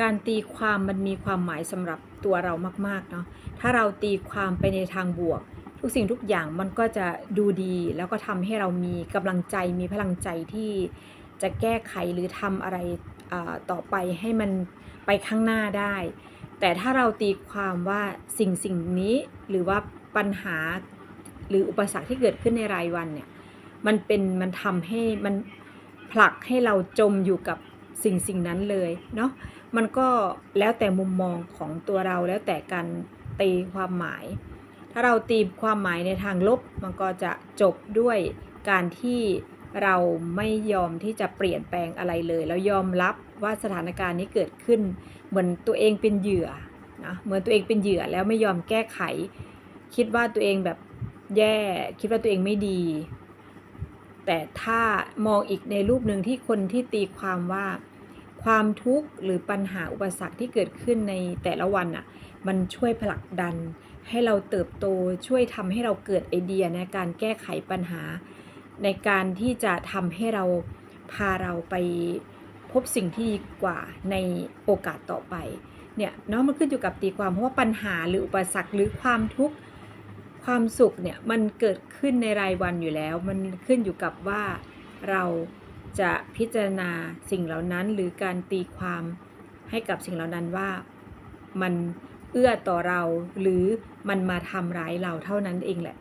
การตีความมันมีความหมายสำหรับตัวเรามากๆเนาะถ้าเราตีความไปในทางบวก ทุกสิ่งทุกอย่างมันก็จะดูดี แล้วก็ทำให้เรามีกำลังใจมีพลังใจที่จะแก้ไขหรือทำอะไรต่อไปให้มันไปข้างหน้าได้ แต่ถ้าเราตีความว่าสิ่งสิ่งนี้หรือว่าปัญหาหรืออุปสรรคที่เกิดขึ้นในรายวันเนี่ยมันเป็นมันทำให้มันผลักให้เราจมอยู่กับ สิ่งสิ่งนั้นเลยเนาะมันก็แล้วแต่มุมมองของตัวเราแล้วแต่การตีความหมาย ถ้าเราตีความหมายในทางลบมันก็จะจบด้วยการที่เราไม่ยอมที่จะเปลี่ยนแปลงอะไรเลยแล้วยอมรับว่าสถานการณ์นี้เกิดขึ้น เหมือนตัวเองเป็นเหยื่อนะเหมือนตัวเองเป็นเหยื่อแล้วไม่ยอมแก้ไข คิดว่าตัวเองแบบแย่ คิดว่าตัวเองไม่ดี แต่ถ้ามองอีกในรูปหนึ่งที่คนที่ตีความว่า ความทุกข์หรือปัญหาอุปสรรคที่เกิดขึ้นในแต่ละวันอะมันช่วยผลักดัน ให้เราเติบโตช่วยทำให้เราเกิดไอเดียในการแก้ไขปัญหา ในการที่จะทำให้เราพาเราไปพบสิ่งที่ดีกว่าในโอกาสต่อไปเนี่ยเนาะมันขึ้นอยู่กับตีความเพราะว่าปัญหาหรืออุปสรรคหรือความทุกข์ความสุขเนี่ยมันเกิดขึ้นในรายวันอยู่แล้ว มันขึ้นอยู่กับว่าเรา จะพิจารณาสิ่งเหล่านั้นหรือการตีความให้กับสิ่งเหล่านั้นว่ามันเอื้อต่อเราหรือมันมาทำร้ายเราเท่านั้นเองแหละ